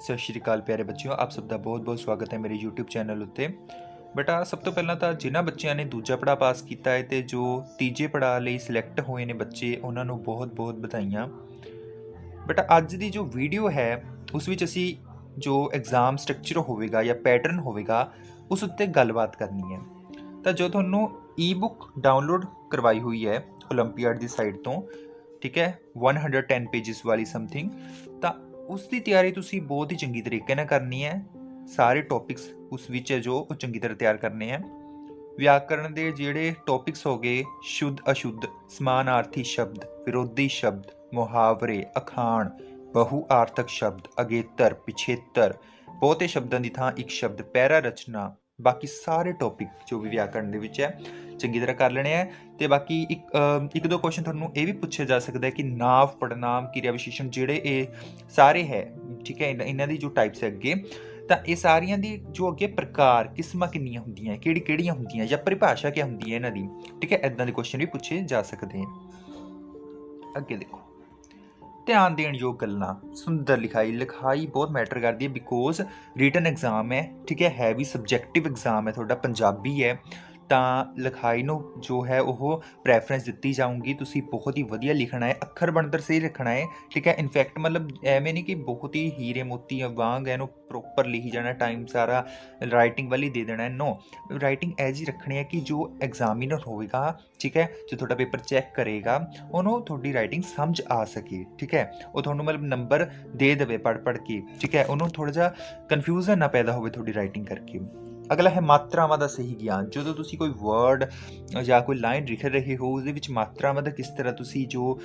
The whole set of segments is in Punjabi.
ਸਤਿ ਸ਼੍ਰੀ ਅਕਾਲ ਪਿਆਰੇ ਬੱਚਿਓ, ਆਪ ਸਭ ਦਾ ਬਹੁਤ-ਬਹੁਤ ਸਵਾਗਤ ਹੈ ਮੇਰੇ YouTube ਚੈਨਲ ਉੱਤੇ। ਬੇਟਾ ਸਭ ਤੋਂ ਪਹਿਲਾਂ ਤਾਂ ਜਿਨ੍ਹਾਂ ਬੱਚਿਆਂ ਨੇ ਦੂਜਾ ਪੜਾਅ ਪਾਸ ਕੀਤਾ ਹੈ ਤੇ ਜੋ ਤੀਜੇ ਪੜਾਅ ਲਈ ਸਿਲੈਕਟ ਹੋਏ ਨੇ ਬੱਚੇ, ਉਹਨਾਂ ਨੂੰ ਬਹੁਤ-ਬਹੁਤ ਵਧਾਈਆਂ। ਬਟ ਅੱਜ ਦੀ ਜੋ ਵੀਡੀਓ ਹੈ, ਉਸ ਵਿੱਚ ਅਸੀਂ ਜੋ ਐਗਜ਼ਾਮ ਸਟਰਕਚਰ ਹੋਵੇਗਾ ਜਾਂ ਪੈਟਰਨ ਹੋਵੇਗਾ, ਉਸ ਉੱਤੇ ਗੱਲਬਾਤ ਕਰਨੀ ਹੈ। ਤਾਂ ਜੋ ਤੁਹਾਨੂੰ ਈ-ਬੁੱਕ ਡਾਊਨਲੋਡ ਕਰਵਾਈ ਹੋਈ ਹੈ 올림픽 ਦੀ ਸਾਈਟ ਤੋਂ, ਠੀਕ ਹੈ 110 ਪੇजेस ਵਾਲੀ ਸਮਥਿੰਗ ਤਾਂ ਉਸ ਦੀ ਤਿਆਰੀ ਤੁਸੀਂ ਬਹੁਤ ਹੀ ਚੰਗੀ ਤਰੀਕੇ ਨਾਲ ਕਰਨੀ ਹੈ। ਸਾਰੇ ਟੌਪਿਕਸ ਉਸ ਵਿੱਚ ਹੈ ਜੋ ਉਹ ਚੰਗੀ ਤਰ੍ਹਾਂ ਤਿਆਰ ਕਰਨੇ ਹੈ। ਵਿਆਕਰਣ ਦੇ ਜਿਹੜੇ ਟੌਪਿਕਸ ਗਏ, ਸ਼ੁੱਧ, ਅਸ਼ੁੱਧ ਸਮਾਨਾਰਥੀ ਸ਼ਬਦ, ਵਿਰੋਧੀ ਸ਼ਬਦ, ਮੁਹਾਵਰੇ, ਅਖਾਣ, ਬਹੁ ਆਰਥਕ ਸ਼ਬਦ, ਅਗੇਤਰ, ਪਿਛੇਤਰ, ਬਹੁਤੇ ਸ਼ਬਦਾਂ ਦੀ ਥਾਂ ਇੱਕ ਸ਼ਬਦ, ਪੈਰਾ ਰਚਨਾ ਬਾਕੀ ਸਾਰੇ ਟੌਪਿਕ ਜੋ ਵੀ ਵਿਆਕਰਣ ਦੇ ਵਿੱਚ ਹੈ, ਚੰਗੀ ਤਰ੍ਹਾਂ ਕਰ ਲੈਣੇ ਆ। ਤੇ ਬਾਕੀ ਇੱਕ ਇੱਕ ਦੋ ਕੁਐਸਚਨ ਤੁਹਾਨੂੰ ਇਹ ਵੀ ਪੁੱਛਿਆ ਜਾ ਸਕਦਾ ਹੈ ਕਿ ਨਾਮ ਪੜਨਾਮ ਕਿਰਿਆ ਵਿਸ਼ੇਸ਼ਣ ਜਿਹੜੇ ਇਹ ਸਾਰੇ ਹੈ, ਠੀਕ ਹੈ, ਇਹਨਾਂ- ਇਹਨਾਂ ਦੀ ਜੋ ਟਾਈਪਸ ਹੈ ਅੱਗੇ, ਤਾਂ ਇਹ ਸਾਰੀਆਂ ਦੀ ਜੋ ਅੱਗੇ ਪ੍ਰਕਾਰ, ਕਿਸਮਾਂ ਕਿੰਨੀਆਂ ਹੁੰਦੀਆਂ ਕਿਹੜੀ, ਕਿਹੜੀਆਂ ਹੁੰਦੀਆਂ ਜਾਂ ਪਰਿਭਾਸ਼ਾ ਕੀ ਹੁੰਦੀ ਹੈ ਇਹਨਾਂ ਦੀ, ਠੀਕ ਹੈ ਇਦਾਂ ਦੇ ਕੁਐਸਚਨ ਵੀ ਪੁੱਛੇ ਜਾ ਸਕਦੇ ਹਨ ਅੱਗੇ ਦੇਖੋ। ਧਿਆਨ ਦੇਣ ਯੋਗ ਗੱਲਾਂ। ਸੁੰਦਰ ਲਿਖਾਈ ਲਿਖਾਈ ਬਹੁਤ ਮੈਟਰ ਕਰਦੀ ਹੈ ਬਿਕੋਜ਼ ਰਿਟਨ ਐਗਜ਼ਾਮ ਹੈ, ਠੀਕ ਹੈ ਹੈਵੀ ਸਬਜੈਕਟਿਵ ਐਗਜ਼ਾਮ ਹੈ, ਤੁਹਾਡਾ ਪੰਜਾਬੀ ਹੈ। ਤਾਂ ਲਿਖਾਈ ਨੂੰ ਜੋ ਹੈ ਉਹ ਪ੍ਰੈਫਰੈਂਸ ਦਿੱਤੀ ਜਾਊਗੀ। ਤੁਸੀਂ ਬਹੁਤ ਹੀ ਵਧੀਆ ਲਿਖਣਾ ਹੈ, ਅੱਖਰ ਬਣਤਰ ਸਹੀ ਰੱਖਣਾ ਹੈ, ਠੀਕ ਹੈ? ਇਨਫੈਕਟ ਮਤਲਬ ਐਵੇਂ ਨਹੀਂ ਕਿ ਬਹੁਤ ਹੀ ਹੀਰੇ ਮੋਤੀ ਵਾਂਗ ਇਹਨੂੰ ਪ੍ਰੋਪਰ ਲਿਖੀ ਜਾਣਾ ਟਾਈਮ ਸਾਰਾ ਰਾਈਟਿੰਗ ਵਾਲੀ ਦੇ ਦੇਣਾ ਹੈ। ਨੋ ਰਾਈਟਿੰਗ ਐਜ ਹੀ ਰੱਖਣੀ ਹੈ ਕਿ ਜੋ ਐਗਜ਼ਾਮੀਨਰ ਹੋਵੇਗਾ, ਠੀਕ ਹੈ? ਜੋ ਤੁਹਾਡਾ ਪੇਪਰ ਚੈੱਕ ਕਰੇਗਾ, ਉਹਨੂੰ ਤੁਹਾਡੀ ਰਾਈਟਿੰਗ ਸਮਝ ਆ ਸਕੇ, ਠੀਕ ਹੈ? ਉਹ ਤੁਹਾਨੂੰ ਮਤਲਬ ਨੰਬਰ ਦੇ ਦੇਵੇ ਪੜ ਪੜ ਕੇ, ਠੀਕ ਹੈ? ਉਹਨੂੰ ਥੋੜਾ ਜਿਹਾ ਕਨਫਿਊਜ਼ਨ ਨਾ ਪੈਦਾ ਹੋਵੇ ਤੁਹਾਡੀ ਰਾਈਟਿੰਗ ਕਰਕੇ। ਅਗਲਾ ਹੈ ਮਾਤਰਾਵਾਂ ਦਾ ਸਹੀ ਗਿਆਨ। ਜਦੋਂ ਤੁਸੀਂ ਕੋਈ ਵਰਡ ਜਾਂ ਕੋਈ ਲਾਈਨ ਲਿਖ ਰਹੇ ਹੋ ਉਸ ਦੇ ਵਿੱਚ ਮਾਤਰਾਵਾਂ ਦਾ ਕਿਸ ਤਰ੍ਹਾਂ ਤੁਸੀਂ ਜੋ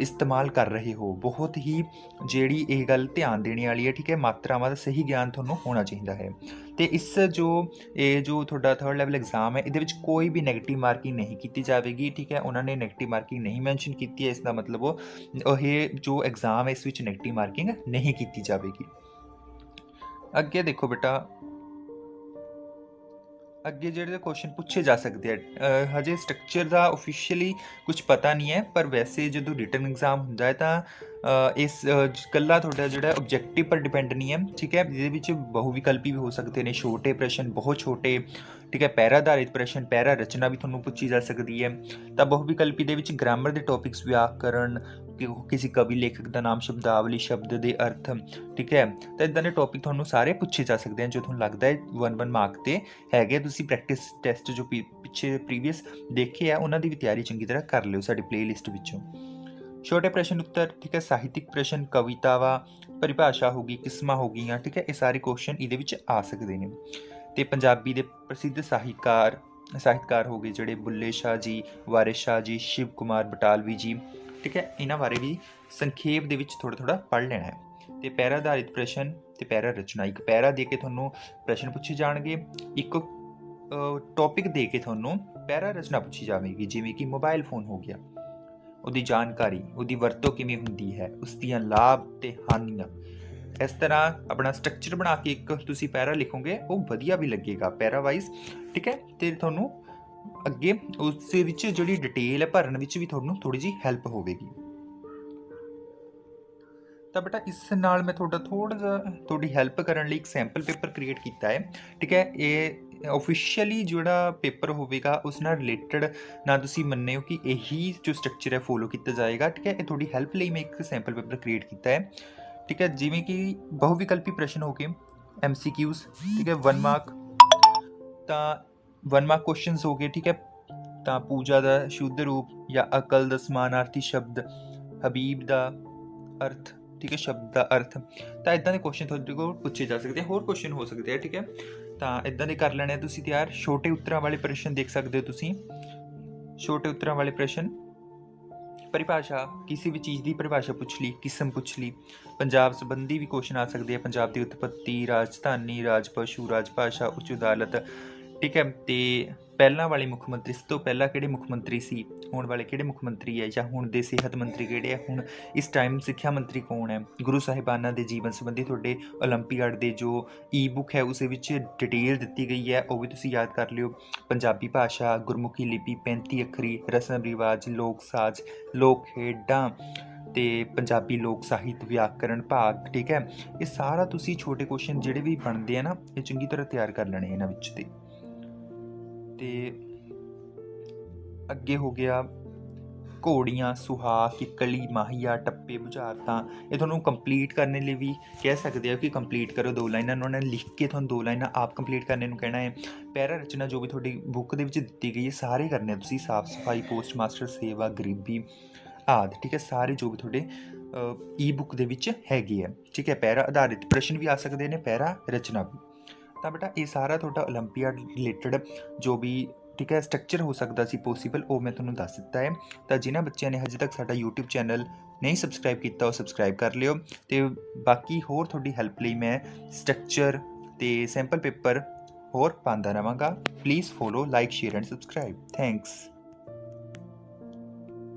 ਇਸਤੇਮਾਲ ਕਰ ਰਹੇ ਹੋ, ਬਹੁਤ ਹੀ ਜਿਹੜੀ ਇਹ ਗੱਲ ਧਿਆਨ ਦੇਣ ਵਾਲੀ ਹੈ, ਠੀਕ ਹੈ, ਮਾਤਰਾਵਾਂ ਦਾ ਸਹੀ ਗਿਆਨ ਤੁਹਾਨੂੰ ਹੋਣਾ ਚਾਹੀਦਾ ਹੈ। ਤੇ ਇਸ ਜੋ, ਇਹ ਜੋ ਤੁਹਾਡਾ ਥਰਡ ਲੈਵਲ ਐਗਜ਼ਾਮ ਹੈ, ਇਹਦੇ ਵਿੱਚ ਕੋਈ ਵੀ ਨੈਗੇਟਿਵ ਮਾਰਕਿੰਗ ਨਹੀਂ ਕੀਤੀ ਜਾਵੇਗੀ, ਠੀਕ ਹੈ, ਉਹਨਾਂ ਨੇ ਨੈਗੇਟਿਵ ਮਾਰਕਿੰਗ ਨਹੀਂ ਮੈਂਸ਼ਨ ਕੀਤੀ ਹੈ, ਇਸ ਦਾ ਮਤਲਬ ਉਹ ਇਹ ਜੋ ਐਗਜ਼ਾਮ ਹੈ, ਇਸ ਵਿੱਚ ਨੈਗੇਟਿਵ ਮਾਰਕਿੰਗ ਨਹੀਂ ਕੀਤੀ ਜਾਵੇਗੀ। ਅੱਗੇ ਦੇਖੋ ਬੇਟਾ ਅੱਗੇ ਜਿਹੜੇ ਕੁਐਸਚਨ ਪੁੱਛੇ ਜਾ ਸਕਦੇ ਆ ਹਜੇ ਸਟਰਕਚਰ ਦਾ ਆਫੀਸ਼ੀਅਲੀ ਕੁਝ ਪਤਾ ਨਹੀਂ ਹੈ, ਪਰ ਵੈਸੇ ਜਦੋਂ ਰਿਟਨ ਐਗਜ਼ਾਮ ਹੁੰਦਾ ਹੈ ਤਾਂ ਇਸ ਅ, ਕੱਲਾ ਤੁਹਾਡਾ ਜਿਹੜਾ ਆਬਜੈਕਟਿਵ ਪਰ ਡਿਪੈਂਡ ਨਹੀਂ ਹੈ ਠੀਕ ਹੈ? ਜਿਹਦੇ ਵਿੱਚ ਬਹੁ ਵਿਕਲਪੀ ਵੀ ਹੋ ਸਕਦੇ ਨੇ ਛੋਟੇ ਪ੍ਰਸ਼ਨ ਬਹੁਤ ਛੋਟੇ ਠੀਕ ਹੈ? ਪੈਰਾ ਆਧਾਰਿਤ ਪ੍ਰਸ਼ਨ ਪੈਰਾ ਰਚਨਾ ਵੀ ਤੁਹਾਨੂੰ ਪੁੱਛੀ ਜਾ ਸਕਦੀ ਹੈ। ਤਾਂ ਬਹੁ ਵਿਕਲਪੀ ਦੇ ਵਿੱਚ ਗ੍ਰਾਮਰ ਦੇ ਟੌਪਿਕਸ ਵਿਆਕਰਨ ਕਿਸੇ ਕਵੀ ਲੇਖਕ ਦਾ ਨਾਮ ਸ਼ਬਦਾਵਲੀ ਸ਼ਬਦ ਦੇ ਅਰਥ ਠੀਕ ਹੈ? ਤਾਂ ਇਦਾਂ ਦੇ ਟੌਪਿਕ ਤੁਹਾਨੂੰ ਸਾਰੇ ਪੁੱਛੇ ਜਾ ਸਕਦੇ ਹਨ ਜੋ ਤੁਹਾਨੂੰ ਲੱਗਦਾ ਹੈ 1 1 ਮਾਰਕ ਤੇ ਹੈਗੇ ਤੁਸੀਂ ਪ੍ਰੈਕਟਿਸ ਟੈਸਟ ਜੋ ਪਿ- ਪਿੱਛੇ ਪ੍ਰੀਵੀਅਸ ਦੇਖੇ ਆ ਉਹਨਾਂ ਦੀ ਵੀ ਤਿਆਰੀ ਚੰਗੀ ਤਰ੍ਹਾਂ ਕਰ ਲਿਓ ਸਾਡੀ ਪਲੇਲਿਸਟ ਵਿੱਚੋਂ। ਛੋਟੇ ਪ੍ਰਸ਼ਨ ਉੱਤਰ, ਠੀਕ ਹੈ, ਸਾਹਿਤਿਕ ਪ੍ਰਸ਼ਨ, ਕਵਿਤਾਵਾਂ, ਪਰਿਭਾਸ਼ਾ ਹੋਗੀ ਕਿਸਮਾਂ ਹੋ ਗਈਆਂ, ਠੀਕ ਹੈ, ਇਹ ਸਾਰੇ ਕੁਐਸਚਨ ਇਹਦੇ ਵਿੱਚ ਆ ਸਕਦੇ ਨੇ। ਤੇ ਪੰਜਾਬੀ ਦੇ ਪ੍ਰਸਿੱਧ ਸਾਹਿਤਕਾਰ ਸਾਹਿਤਕਾਰ ਹੋ ਗਏ ਜਿਹੜੇ ਬੁੱਲੇ ਸ਼ਾਹ ਜੀ, ਵਾਰਿਸ ਸ਼ਾਹ ਜੀ, ਸ਼ਿਵ ਕੁਮਾਰ ਬਟਾਲਵੀ ਜੀ, ਠੀਕ ਹੈ, ਇਹਨਾਂ ਬਾਰੇ ਵੀ ਸੰਖੇਪ ਦੇ ਵਿੱਚ ਥੋੜਾ ਥੋੜਾ ਪੜ੍ਹ ਲੈਣਾ ਹੈ। ਤੇ ਪੈਰਾ ਆਧਾਰਿਤ ਪ੍ਰਸ਼ਨ ਤੇ ਪੈਰਾ ਰਚਨਾ, ਇੱਕ ਪੈਰਾ ਦੇ ਕੇ ਤੁਹਾਨੂੰ ਪ੍ਰਸ਼ਨ ਪੁੱਛੇ ਜਾਣਗੇ, ਇੱਕ ਟੌਪਿਕ ਦੇ ਕੇ ਤੁਹਾਨੂੰ ਪੈਰਾ ਰਚਨਾ ਪੁੱਛੀ ਜਾਵੇਗੀ, ਜਿਵੇਂ ਕਿ ਮੋਬਾਈਲ ਫੋਨ ਹੋ ਗਿਆ। ਉਹਦੀ ਜਾਣਕਾਰੀ, ਉਹਦੀ ਵਰਤੋਂ ਕਿਵੇਂ ਹੁੰਦੀ ਹੈ ਉਸ ਦੀਆਂ ਲਾਭ ਤੇ ਹਾਨੀਆਂ। ਇਸ ਤਰ੍ਹਾਂ ਆਪਣਾ ਸਟਰਕਚਰ ਬਣਾ ਕੇ ਇੱਕ ਤੁਸੀਂ ਪੈਰਾ ਲਿਖੋਗੇ, ਉਹ ਵਧੀਆ ਵੀ ਲੱਗੇਗਾ ਪੈਰਾ ਵਾਈਜ਼ ਠੀਕ ਹੈ? ਤੇ ਤੁਹਾਨੂੰ ਅੱਗੇ ਉਸ ਦੇ ਵਿੱਚ ਜਿਹੜੀ ਡਿਟੇਲ ਹੈ ਭਰਨ ਵਿੱਚ ਵੀ ਤੁਹਾਨੂੰ ਥੋੜੀ ਜੀ ਹੈਲਪ ਹੋਵੇਗੀ। ਤਾਂ ਬੇਟਾ ਇਸ ਨਾਲ ਮੈਂ ਤੁਹਾਡਾ ਥੋੜਾ ਜਿਹਾ, ਤੁਹਾਡੀ ਹੈਲਪ ਕਰਨ ਲਈ ਇੱਕ ਸੈਂਪਲ ਪੇਪਰ ਕ੍ਰੀਏਟ ਕੀਤਾ ਹੈ, ਠੀਕ ਹੈ? ਇਹ ਆਫੀਸ਼ੀਅਲੀ ਜਿਹੜਾ ਪੇਪਰ ਹੋਵੇਗਾ, ਉਸ ਨਾਲ ਰਿਲੇਟਡ ਨਾ ਤੁਸੀਂ ਮੰਨਿਓ ਕਿ ਇਹੀ ਜੋ ਸਟਰਕਚਰ ਹੈ ਫੋਲੋ ਕੀਤਾ ਜਾਏਗਾ। ਠੀਕ ਹੈ, ਇਹ ਤੁਹਾਡੀ ਹੈਲਪ ਲਈ ਮੈਂ ਇੱਕ ਸੈਂਪਲ ਪੇਪਰ ਕ੍ਰੀਏਟ ਕੀਤਾ ਹੈ। ਠੀਕ ਹੈ, ਜਿਵੇਂ ਕਿ ਬਹੁ ਵਿਕਲਪੀ ਪ੍ਰਸ਼ਨ ਹੋ ਗਏ ਐਮਸੀਕਿਊਜ਼ ਠੀਕ ਹੈ 1 ਮਾਰਕ ਤਾਂ 1 ਮਾਰਕ ਕੁਐਸਚਨਸ ਹੋ ਗਏ, ਠੀਕ ਹੈ। ਤਾਂ ਪੂਜਾ ਦਾ ਸ਼ੁੱਧ ਰੂਪ ਜਾਂ ਅਕਲ ਦਾ ਸਮਾਨਾਰਥੀ ਸ਼ਬਦ, ਹਬੀਬ ਦਾ ਅਰਥ, ਠੀਕ ਹੈ, ਸ਼ਬਦ ਦਾ ਅਰਥ। ਤਾਂ ਇਦਾਂ ਦੇ ਕੁਐਸਚਨ ਤੁਹਾਡੇ ਕੋਲ ਪੁੱਛੇ ਜਾ ਸਕਦੇ ਹੋਰ ਕੁਐਸਚਨ ਹੋ ਸਕਦੇ ਆ, ਠੀਕ ਹੈ। ਤਾਂ ਇਦਾਂ ਦੇ ਕਰ ਲੈਣੇ ਆ ਤੁਸੀਂ ਤਿਆਰ। ਛੋਟੇ ਉੱਤਰਾਂ ਵਾਲੇ ਪ੍ਰਸ਼ਨ ਦੇਖ ਸਕਦੇ ਹੋ ਤੁਸੀਂ। ਛੋਟੇ ਉੱਤਰਾਂ ਵਾਲੇ ਪ੍ਰਸ਼ਨ। ਪਰਿਭਾਸ਼ਾ, ਕਿਸੇ ਵੀ ਚੀਜ਼ ਦੀ ਪਰਿਭਾਸ਼ਾ ਪੁੱਛ ਲਈ, ਕਿਸਮ ਪੁੱਛ ਲਈ। ਪੰਜਾਬ ਸੰਬੰਧੀ ਵੀ ਕੁਐਸਚਨ ਆ ਸਕਦੇ ਆ। ਪੰਜਾਬ ਦੀ ਉਤਪਤੀ, ਰਾਜਧਾਨੀ, ਰਾਜ ਪਸ਼ੂ, ਰਾਜ ਭਾਸ਼ਾ, ਉੱਚ ਅਦਾਲਤ ਠੀਕ ਹੈ ਤੇ ਪਹਿਲਾਂ ਵਾਲੇ ਮੁੱਖ ਮੰਤਰੀ ਸਭ ਤੋਂ ਪਹਿਲਾਂ ਕਿਹੜੇ ਮੁੱਖ ਮੰਤਰੀ ਸੀ ਹੁਣ ਵਾਲੇ ਕਿਹੜੇ ਮੁੱਖ ਮੰਤਰੀ ਹੈ ਜਾਂ ਹੁਣ ਦੇ ਸਿਹਤ ਮੰਤਰੀ ਕਿਹੜੇ ਆ ਹੁਣ ਇਸ ਟਾਈਮ ਸਿੱਖਿਆ ਮੰਤਰੀ ਕੌਣ ਹੈ ਗੁਰੂ ਸਾਹਿਬਾਨਾਂ ਦੇ ਜੀਵਨ ਸੰਬੰਧੀ ਤੁਹਾਡੇ 올림픽 ਦੇ ਜੋ ਈ-ਬੁੱਕ ਹੈ ਉਸ ਦੇ ਵਿੱਚ ਡਿਟੇਲ ਦਿੱਤੀ ਗਈ ਹੈ ਉਹ ਵੀ ਤੁਸੀਂ ਯਾਦ ਕਰ ਲਿਓ ਪੰਜਾਬੀ ਭਾਸ਼ਾ ਗੁਰਮੁਖੀ ਲਿਪੀ 35 ਅੱਖਰੀ ਰਸਮ ਰਿਵਾਜ ਲੋਕ ਸਾਜ਼ ਲੋਕ ਖੇਡਾਂ ਤੇ ਪੰਜਾਬੀ ਲੋਕ ਸਾਹਿਤ ਵਿਆਕਰਣ ਭਾਗ ਠੀਕ ਹੈ ਇਹ ਸਾਰਾ ਤੁਸੀਂ ਛੋਟੇ ਕੁਐਸਚਨ ਜਿਹੜੇ ਵੀ ਬਣਦੇ ਆ ਨਾ ਇਹ ਚੰਗੀ ਤਰ੍ਹਾਂ ਤਿਆਰ ਕਰ ਲੈਣੇ ਇਹਨਾਂ ਵਿੱਚ ਤੇ ਅਤੇ ਅੱਗੇ ਹੋ ਗਿਆ ਘੋੜੀਆਂ, ਸੁਹਾ, ਕਿੱਕਲੀ, ਮਾਹੀਆ, ਟੱਪੇ, ਬੁਝਾਰਤਾਂ। ਇਹ ਤੁਹਾਨੂੰ ਕੰਪਲੀਟ ਕਰਨ ਲਈ ਵੀ ਕਹਿ ਸਕਦੇ ਆ ਕਿ ਕੰਪਲੀਟ ਕਰੋ ਦੋ ਲਾਈਨਾਂ। ਉਹਨਾਂ ਨੇ ਲਿਖ ਕੇ ਤੁਹਾਨੂੰ ਦੋ ਲਾਈਨਾਂ ਆਪ ਕੰਪਲੀਟ ਕਰਨੇ ਨੂੰ ਕਹਿਣਾ ਹੈ। ਪੈਰਾ ਰਚਨਾ ਜੋ ਵੀ ਤੁਹਾਡੀ ਬੁੱਕ ਦੇ ਵਿੱਚ ਦਿੱਤੀ ਗਈ ਹੈ, ਸਾਰੇ ਕਰਨੇ ਆ ਤੁਸੀਂ। ਸਾਫ਼ ਸਫ਼ਾਈ ਪੋਸਟ ਮਾਸਟਰ ਸੇਵਾ, ਗਰੀਬੀ ਆਦਿ, ਠੀਕ ਹੈ? ਸਾਰੇ ਜੋ ਵੀ ਤੁਹਾਡੇ ਈ ਬੁੱਕ ਦੇ ਵਿੱਚ ਹੈਗੇ ਆ। ਠੀਕ ਹੈ? ਪੈਰਾ ਆਧਾਰਿਤ ਪ੍ਰਸ਼ਨ ਵੀ ਆ ਸਕਦੇ ਨੇ ਪੈਰਾ ਰਚਨਾ ਵੀ। ਤਾਂ ਬੇਟਾ ਇਹ ਸਾਰਾ ਤੁਹਾਡਾ 올림픽 ਰਿਲੇਟਡ ਜੋ ਵੀ ਠੀਕ ਹੈ ਸਟਰਕਚਰ ਹੋ ਸਕਦਾ ਸੀ ਪੋਸੀਬਲ ਉਹ ਮੈਂ ਤੁਹਾਨੂੰ ਦੱਸ ਦਿੱਤਾ ਹੈ ਤਾਂ ਜਿਨ੍ਹਾਂ ਬੱਚਿਆਂ ਨੇ ਹਜੇ ਤੱਕ ਸਾਡਾ YouTube ਚੈਨਲ ਨਹੀਂ ਸਬਸਕ੍ਰਾਈਬ ਕੀਤਾ ਉਹ ਸਬਸਕ੍ਰਾਈਬ ਕਰ ਲਿਓ ਤੇ ਬਾਕੀ ਹੋਰ ਤੁਹਾਡੀ ਹੈਲਪ ਲਈ ਮੈਂ ਸਟਰਕਚਰ ਤੇ ਸੈਂਪਲ ਪੇਪਰ ਹੋਰ ਪਾਉਂਦਾ ਰਵਾਂਗਾ please follow like share and subscribe thanks